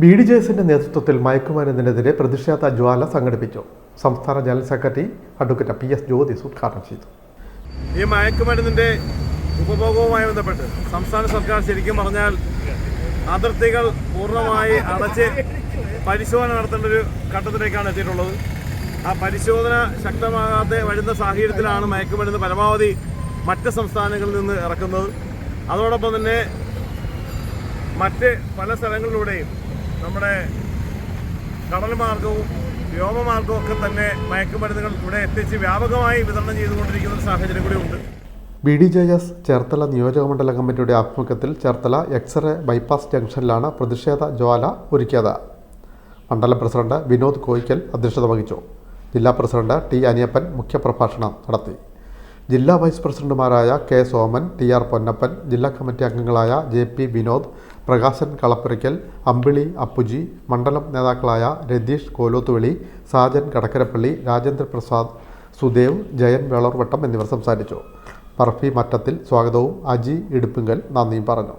B D J എസിന്റെ നേതൃത്വത്തിൽ മയക്കുമരുന്നിനെതിരെ പ്രതിഷേധ ജ്വാല സംഘടിപ്പിച്ചു. സംസ്ഥാന general secretary advocate P S Jyothis ഉദ്ഘാടനം ചെയ്തു. ഈ മയക്കുമരുന്നിന്റെ ഉപഭോഗവുമായി ബന്ധപ്പെട്ട് സംസ്ഥാന സർക്കാർ ശരിക്കും പറഞ്ഞാൽ അതിർത്തികൾ പൂർണമായി അടച്ച് പരിശോധന നടത്തേണ്ട ഒരു ഘട്ടത്തിലേക്കാണ് എത്തിയിട്ടുള്ളത്. ആ പരിശോധന ശക്തമാകാതെ വരുന്ന സാഹചര്യത്തിലാണ് മയക്കുമരുന്ന് പരമാവധി മറ്റ് സംസ്ഥാനങ്ങളിൽ നിന്ന് ഇറക്കുന്നത്. അതോടൊപ്പം തന്നെ മറ്റ് പല സ്ഥലങ്ങളിലൂടെയും നമ്മുടെ കടൽ മാർഗവും വ്യോമമാർഗവും ഒക്കെ തന്നെ മയക്കുമരുന്നുകൾ ഇവിടെ എത്തിച്ച് വ്യാപകമായി വിതരണം ചെയ്തുകൊണ്ടിരിക്കുന്ന ഒരു സാഹചര്യം കൂടി ഉണ്ട്. B D J S Cherthala നിയോജകമണ്ഡല കമ്മിറ്റിയുടെ ആഭിമുഖ്യത്തിൽ ചേർത്തല എക്സ്റേ ബൈപ്പാസ് ജംഗ്ഷനിലാണ് പ്രതിഷേധ ജ്വാല ഒരുക്കിയത്. മണ്ഡലം പ്രസിഡന്റ് വിനോദ് കോയിക്കൽ അധ്യക്ഷത വഹിച്ചു. ജില്ലാ പ്രസിഡന്റ് ടി അനിയപ്പൻ മുഖ്യപ്രഭാഷണം നടത്തി. ജില്ലാ വൈസ് പ്രസിഡന്റുമാരായ K Soman T R Ponnappan ജില്ലാ കമ്മിറ്റി അംഗങ്ങളായ ജെ പി വിനോദ് പ്രകാശൻ കളപ്പുരയ്ക്കൽ അമ്പിളി അപ്പുജി മണ്ഡലം നേതാക്കളായ രതീഷ് കോലോത്തുവെളി സാജൻ കടക്കരപ്പള്ളി രാജേന്ദ്രപ്രസാദ് സുദേവ് ജയൻ വേളർവട്ടം എന്നിവർ സംസാരിച്ചു. പർഫി മറ്റത്തിൽ സ്വാഗതവും അജി ഇടുപ്പിങ്കൽ നന്ദിയും പറഞ്ഞു.